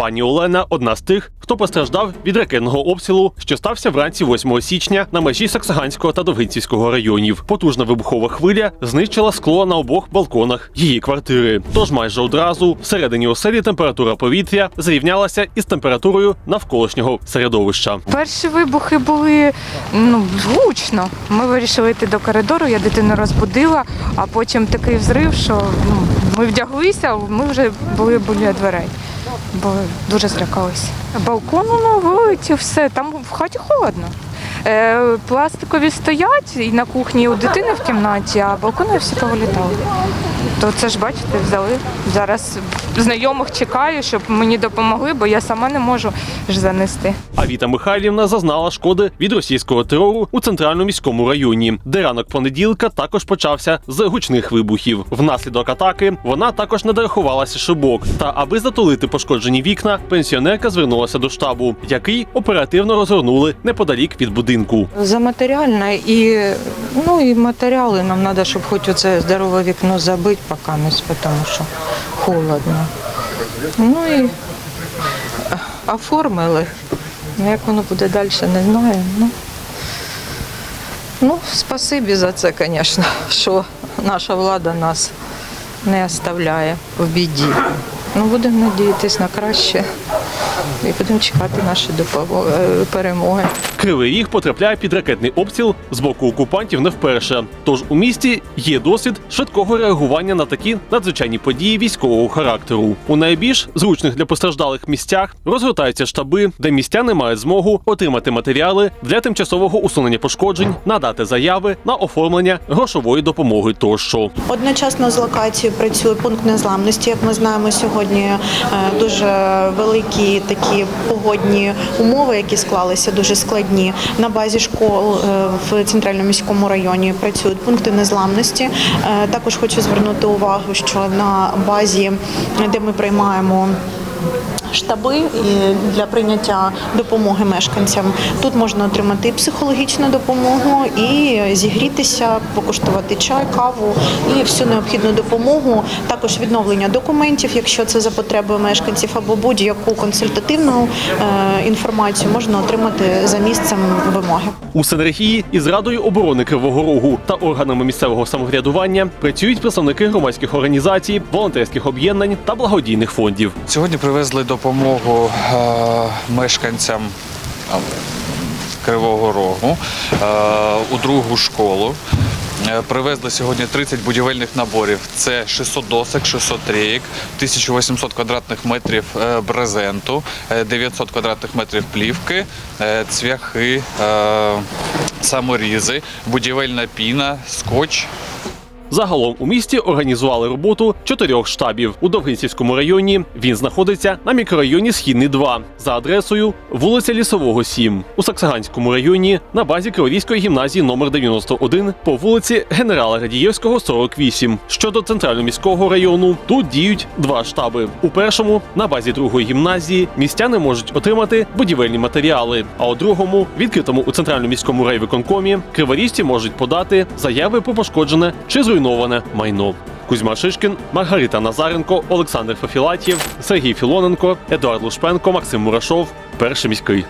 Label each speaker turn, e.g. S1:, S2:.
S1: Пані Олена одна з тих, хто постраждав від ракетного обстрілу, що стався вранці 8 січня на межі Саксаганського та Довгинцівського районів. Потужна вибухова хвиля знищила скло на обох балконах її квартири. Тож майже одразу всередині оселі температура повітря зрівнялася із температурою навколишнього середовища.
S2: Перші вибухи були ну, гучно. Ми вирішили йти до коридору, я дитину розбудила, а потім такий взрив, що ну, ми вдяглися, ми вже були біля дверей, бо дуже злякалася. Балкон вилетів, все, там в хаті холодно. Е, пластикові стоять і на кухні, у дитини в кімнаті, а балкони всі повилітали. То це ж бачите, взяли. Зараз знайомих чекаю, щоб мені допомогли, бо я сама не можу ж занести.
S1: А Віта Михайлівна зазнала шкоди від російського терору у центральному міському районі, де ранок понеділка також почався з гучних вибухів. Внаслідок атаки вона також не дорахувалася шибок. Та аби затулити пошкоджені вікна, пенсіонерка звернулася до штабу, який оперативно розгорнули неподалік від будинку.
S3: За матеріальне і ну і матеріали нам треба, щоб хоч оце здорове вікно забити поки не тому що холодно. Ну і оформили. Ну, Як воно буде далі, не знаю. Ну, ну спасибі за це, звісно, що наша влада нас не оставляє в біді. Ну, будемо надіятися на краще і будемо чекати наші е, перемоги.
S1: Кривий ріг потрапляє під ракетний обстріл з боку окупантів не вперше. Тож у місті є досвід швидкого реагування на такі надзвичайні події військового характеру. У найбільш зручних для постраждалих місцях розгортаються штаби, де містяни мають змогу отримати матеріали для тимчасового усунення пошкоджень, надати заяви на оформлення грошової допомоги тощо.
S4: Одночасно з локацією працює пункт незламності. Як ми знаємо, сьогодні е, дуже великі такі погодні умови, які склалися, дуже складні. На базі школ е, в центральному міському районі працюють пункти незламності. Е, Також хочу звернути увагу, що на базі, де ми приймаємо штаби для прийняття допомоги мешканцям. Тут можна отримати і психологічну допомогу, і зігрітися, покуштувати чай, каву і всю необхідну допомогу. Також відновлення документів, якщо це за потребою мешканців, або будь-яку консультативну е, інформацію можна отримати за місцем вимоги.
S1: У синергії із Радою оборони Кривого Рогу та органами місцевого самоврядування працюють представники громадських організацій, волонтерських об'єднань та благодійних фондів.
S5: Сьогодні привезли допомогу е, мешканцям Кривого Рогу е, у другу школу. Е, Привезли сьогодні 30 будівельних наборів. Це 600 досок, 600 трійок, 1800 квадратних метрів брезенту, е, 900 квадратних метрів плівки, цвяхи, саморізи, будівельна піна, скотч,
S1: Загалом у місті організували роботу чотирьох штабів. У Довгинцівському районі він знаходиться на мікрорайоні Східний 2 за адресою вулиця Лісового 7. У Саксаганському районі на базі Криворізької гімназії номер 91 по вулиці Генерала Радієвського 48. Щодо центрального міського району, тут діють два штаби. У першому на базі другої гімназії містяни можуть отримати будівельні матеріали. А у другому, відкритому у центральному міському райвиконкомі, криворізці можуть подати заяви про пошкоджене чи зруйноване майно. Кузьма Шишкін, Маргарита Назаренко, Олександр Фофілатів, Сергій Філоненко, Едуард Лушпенко, Максим Мурашов. Перший міський.